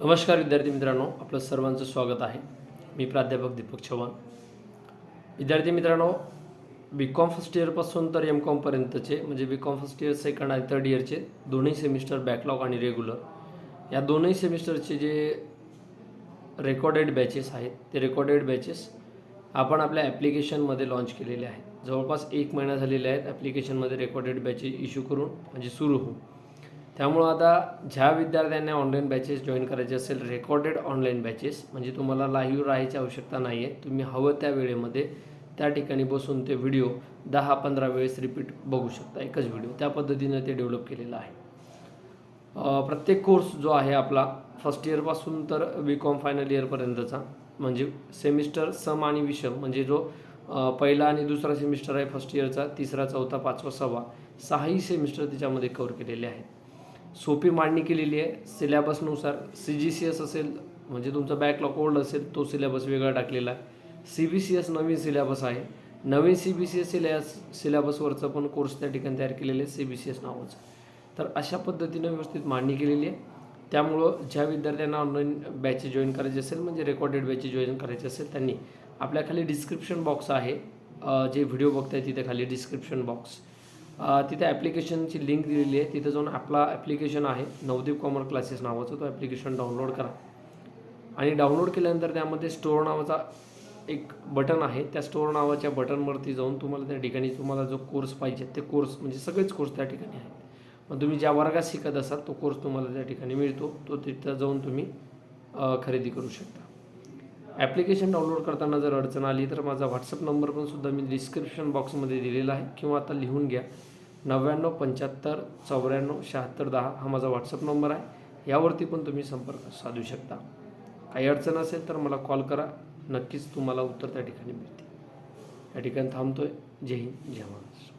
नमस्कार विद्यार्थी मित्रांनो आपलं सर्वांचं स्वागत आहे. मी प्राध्यापक दीपक चव्हाण. विद्यार्थी मित्रांनो बी कॉम फर्स्ट इयरपासून तर एम कॉमपर्यंतचे म्हणजे B com first year second आणि थर्ड इयरचे दोन्ही सेमिस्टर बॅकलॉग आणि रेग्युलर या दोन्ही सेमिस्टरचे जे रेकॉर्डेड बॅचेस आहेत ते रेकॉर्डेड बॅचेस आपण आपल्या ॲप्लिकेशनमध्ये लॉन्च केलेले आहेत. जवळपास एक महिना झालेले आहेत ॲप्लिकेशनमध्ये रेकॉर्डेड बॅचेस इश्यू करून म्हणजे सुरू होऊन. त्यामुळं आता ज्या विद्यार्थ्यांना ऑनलाईन बॅचेस जॉईन करायचे असेल रेकॉर्डेड ऑनलाईन बॅचेस म्हणजे तुम्हाला लाईव्ह राहायची आवश्यकता नाही आहे तुम्ही हवं त्या वेळेमध्ये त्या ठिकाणी बसून ते व्हिडिओ दहा पंधरा वेळेस रिपीट बघू शकता एकच व्हिडिओ त्या पद्धतीनं ते डेव्हलप केलेलं आहे. प्रत्येक कोर्स जो आहे आपला फर्स्ट इयरपासून तर बी कॉम फायनल इयरपर्यंतचा म्हणजे सेमिस्टर सम आणि विषम म्हणजे जो पहिला आणि दुसरा सेमिस्टर आहे फर्स्ट इयरचा तिसरा चौथा पाचवा सहावा सहाही सेमिस्टर त्याच्यामध्ये कव्हर केलेले आहेत. सोपी मांडणी केलेली आहे. सिलेबसनुसार सी जी सी एस असेल म्हणजे तुमचा बॅकलॉग ओल्ड असेल तो सिलेबस वेगळा टाकलेला आहे. सी बी सी एस नवीन सिलेबस आहे. नवीन C B C S syllabus सिलेबसवरचा पण कोर्स त्या ठिकाणी तयार केलेले आहे सी बी सी एस नावाचं. तर अशा पद्धतीनं व्यवस्थित मांडणी केलेली आहे. त्यामुळं ज्या विद्यार्थ्यांना ऑनलाईन बॅचेस जॉईन करायची असेल म्हणजे रेकॉर्डेड बॅचेस जॉईन करायची असेल त्यांनी आपल्या खाली डिस्क्रिप्शन बॉक्स आहे. जे व्हिडिओ बघताय तिथे खाली डिस्क्रिप्शन बॉक्स तिथे ॲप्लिकेशनची लिंक दिलेली आहे. तिथे जाऊन आपला ॲप्लिकेशन आहे. नवदीप कॉमर क्लासेस नावाचं तो ॲप्लिकेशन डाउनलोड करा. आणि डाउनलोड केल्यानंतर त्यामध्ये स्टोअर नावाचा एक बटन आहे. त्या स्टोअर नावाच्या बटनवरती जाऊन तुम्हाला त्या ठिकाणी तुम्हाला जो कोर्स पाहिजे ते कोर्स म्हणजे सगळेच कोर्स त्या ठिकाणी आहेत. मग तुम्ही ज्या वर्गात शिकत असाल तो कोर्स तुम्हाला त्या ठिकाणी मिळतो. तो तिथं जाऊन तुम्ही खरेदी करू शकता. ॲप्लिकेशन डाउनलोड करताना जर अडचण आली तर माझा व्हॉट्सअप नंबर पण सुद्धा मी डिस्क्रिप्शन बॉक्समध्ये दिलेला आहे. किंवा आता लिहून घ्या. नव्याण्णव पंच्याहत्तर चौऱ्याण्णव शहात्तर दहा हा माझा व्हॉट्सअप नंबर आहे. यावरती पण तुम्ही संपर्क साधू शकता. काही अडचण असेल तर मला कॉल करा. नक्कीच तुम्हाला उत्तर त्या ठिकाणी मिळते या ठिकाणी थांबतो आहे जय हिंद जय महाराष्ट्र.